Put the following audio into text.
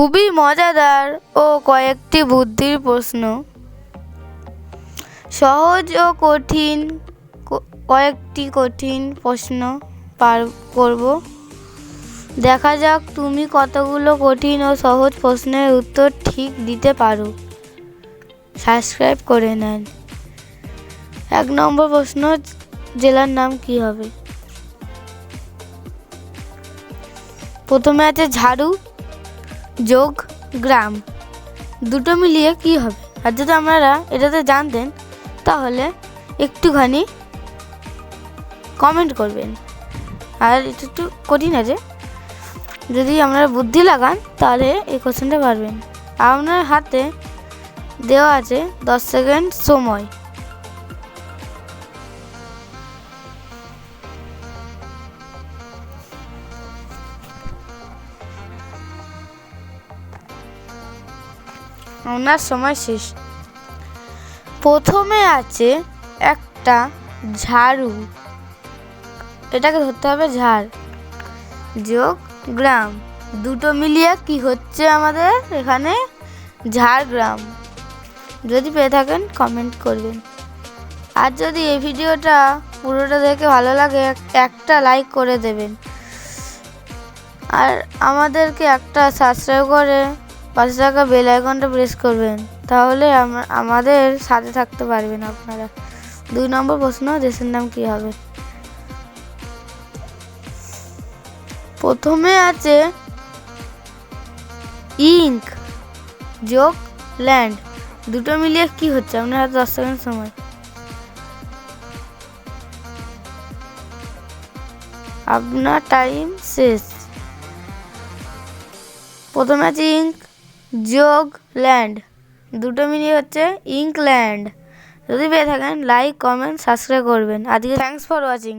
খুবই মজাদার ও কয়েকটি বুদ্ধির প্রশ্ন। সহজ ও কঠিন কয়েকটি কঠিন প্রশ্ন পার করব। দেখা যাক তুমি কতগুলো কঠিন ও সহজ প্রশ্নের উত্তর ঠিক দিতে পারো। সাবস্ক্রাইব করে নেন। এক নম্বর প্রশ্ন, জেলার নাম কি হবে? প্রথমে আছে ঝাড়ু যোগ, গ্রাম। দুটো মিলিয়ে কি হবে? আর যদি আপনারা এটাতে জানতেন, তাহলে একটুখানি কমেন্ট করবেন। আর এটা একটু কঠিন আছে। যদি আপনারা বুদ্ধি লাগান, তাহলে এই কোশ্চেনটা পারবেন। আপনার হাতে দেওয়া আছে দশ সেকেন্ড সময়। আপনার সময় শেষ। প্রথমে আছে একটা ঝাড়ু। এটাকে ধরতে হবে ঝাড়। যোগ গ্রাম। দুটো মিলিয়ে কি হচ্ছে আমাদের এখানে? ঝাড়গ্রাম যদি পেয়ে থাকেন কমেন্ট করবেন। আর যদি এই ভিডিওটা পুরোটা দেখে ভালো লাগে, একটা লাইক করে দেবেন। আর আমাদেরকে একটা সাবস্ক্রাইব করে পাশে থাকা বেল আইকনটা প্রেস করবেন। তাহলে আমাদের সাথে থাকতে পারবেন আপনারা। দুই নম্বর প্রশ্ন, দেশের নাম কি হবে? প্রথমে আছে ইঙ্ক, যোগ, ল্যান্ড। দুটো মিলিয়ে কি হচ্ছে? আপনার হাতে দশ সেকেন্ড সময়। আপনার টাইম শেষ। প্রথমে আছে ইঙ্ক যোগ ল্যান্ড। দুটো মিলিয়ে হচ্ছে ইঙ্কল্যান্ড যদি পেয়ে থাকেন লাইক কমেন্ট সাবস্ক্রাইব করবেন। আজকে থ্যাংকস ফর ওয়াচিং